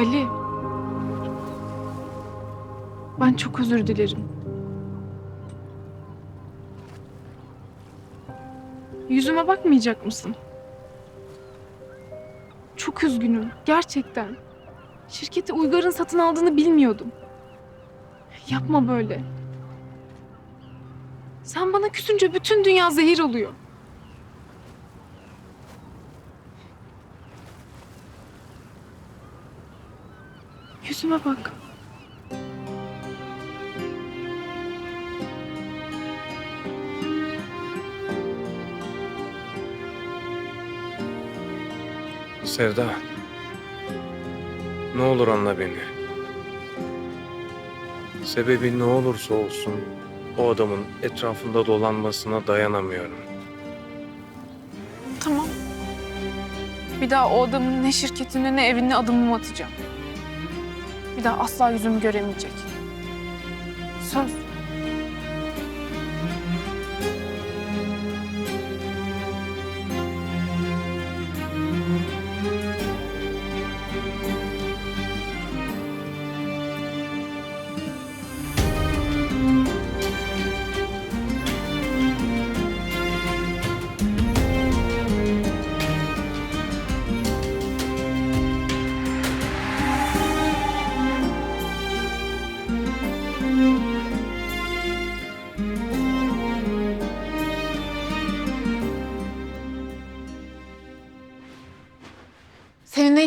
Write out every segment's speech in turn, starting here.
Ali. Ben çok özür dilerim. Yüzüme bakmayacak mısın? Çok üzgünüm. Gerçekten. Şirketi Uygar'ın satın aldığını bilmiyordum. Yapma böyle. Sen bana küsünce bütün dünya zehir oluyor. Yüzüme bak. Sevda. Ne olur anla beni. Sebebi ne olursa olsun o adamın etrafında dolanmasına dayanamıyorum. Tamam. Bir daha o adamın ne şirketine ne evine adımımı atacağım. Bir daha asla yüzümü göremeyecek. Söz.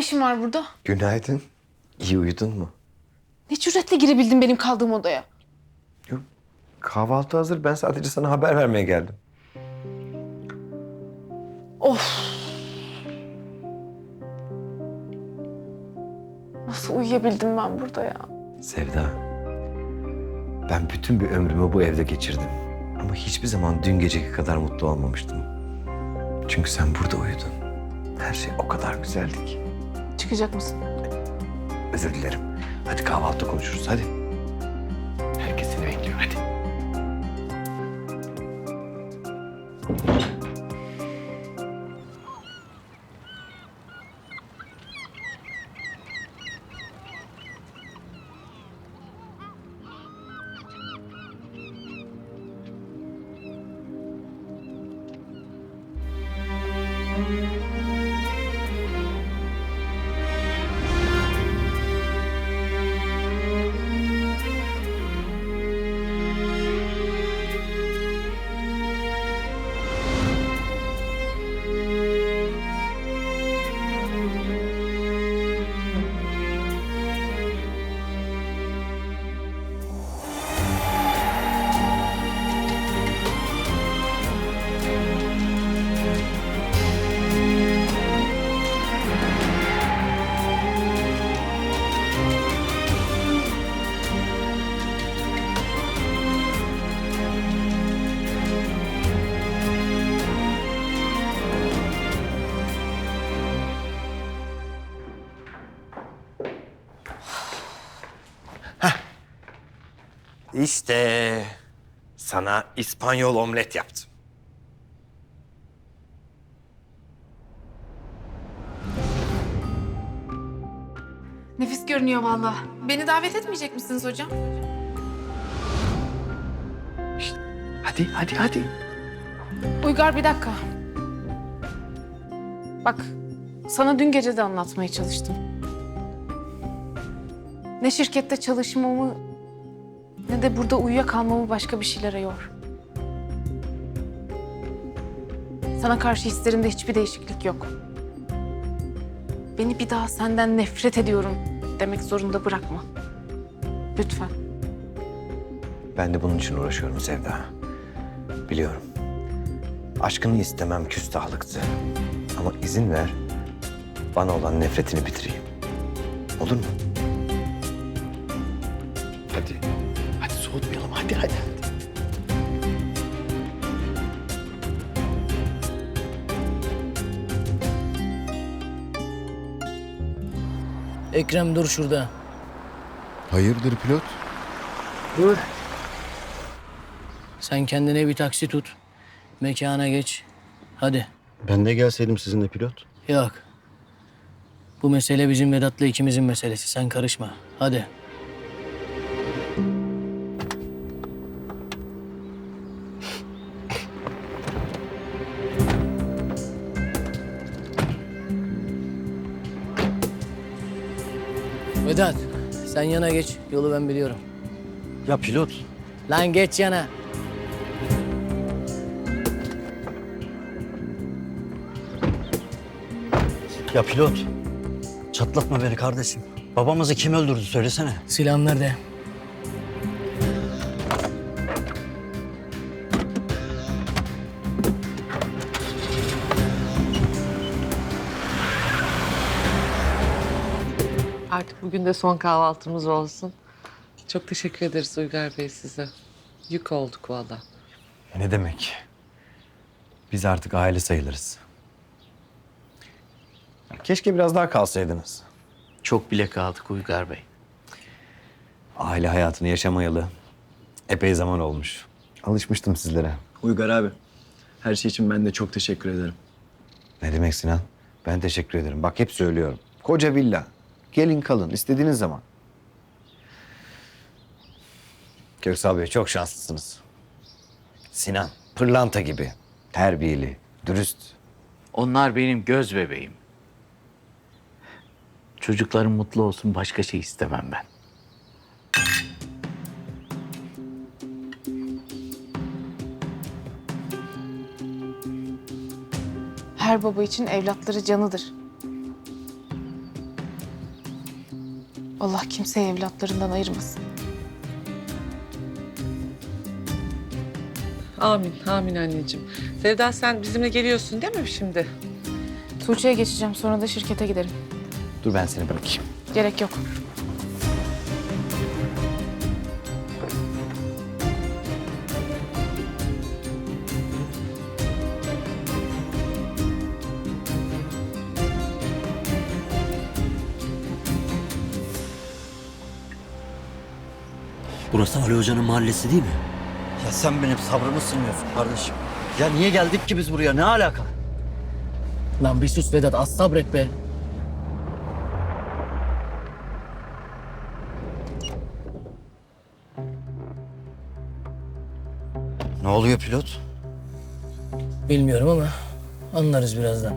İşin var burada? Günaydın. İyi uyudun mu? Ne cüretle girebildin benim kaldığım odaya? Yok. Kahvaltı hazır. Ben sadece sana haber vermeye geldim. Of. Nasıl uyuyabildim ben burada ya? Sevda. Ben bütün bir ömrümü bu evde geçirdim. Ama hiçbir zaman dün geceki kadar mutlu olmamıştım. Çünkü sen burada uyudun. Her şey o kadar güzeldi ki. Çıkacak mısın? Özür dilerim. Hadi kahvaltıda konuşuruz hadi. İşte sana İspanyol omlet yaptım. Nefis görünüyor vallahi. Beni davet etmeyecek misiniz hocam? Hadi hadi hadi. Uygar bir dakika. Bak, sana dün gece de anlatmaya çalıştım. Ne şirkette çalışmamı ne de burada uyuyakalmamı başka bir şeylere yor. Sana karşı hislerimde hiçbir değişiklik yok. Beni bir daha senden nefret ediyorum demek zorunda bırakma. Lütfen. Ben de bunun için uğraşıyorum Sevda. Biliyorum. Aşkını istemem küstahlıktı. Ama izin ver bana olan nefretini bitireyim. Olur mu? Hadi. Soğutmayalım. Hadi hadi. hadi. Ekrem dur şurada. Hayırdır pilot? Dur. Sen kendine bir taksi tut. Mekana geç. Hadi. Ben de gelseydim sizinle pilot. Yok. Bu mesele bizim Vedat'la ikimizin meselesi. Sen karışma. Hadi. Vedat, sen yana geç. Yolu ben biliyorum. Ya pilot, Lan geç yana. ya pilot. Çatlatma beni kardeşim. Babamızı kim öldürdü söylesene. Silahın nerede? Artık bugün de son kahvaltımız olsun. Çok teşekkür ederiz Uygar Bey size. Yük olduk valla. Ne demek? Biz artık aile sayılırız. Keşke biraz daha kalsaydınız. Çok bile kaldık Uygar Bey. Aile hayatını yaşamayalı epey zaman olmuş. Alışmıştım sizlere. Uygar abi, her şey için ben de çok teşekkür ederim. Ne demek Sinan? Ben teşekkür ederim. Bak hep söylüyorum. Koca villa. Gelin kalın istediğiniz zaman. Köksal Bey çok şanslısınız. Sinan pırlanta gibi. Terbiyeli, dürüst. Onlar benim göz bebeğim. Çocuklarım mutlu olsun başka şey istemem ben. Her baba için evlatları canıdır. Allah kimseyi evlatlarından ayırmasın. Amin, amin anneciğim. Sevda sen bizimle geliyorsun değil mi şimdi? Tuğçe'ye geçeceğim sonra da şirkete giderim. Dur ben seni bırakayım. Gerek yok. Burası Ali Hoca'nın mahallesi değil mi? Ya sen benim sabrımı sınıyorsun kardeşim. Ya niye geldik ki biz buraya? Ne alaka? Lan bir sus Vedat. Az sabret be. Ne oluyor pilot? Bilmiyorum ama anlarız birazdan.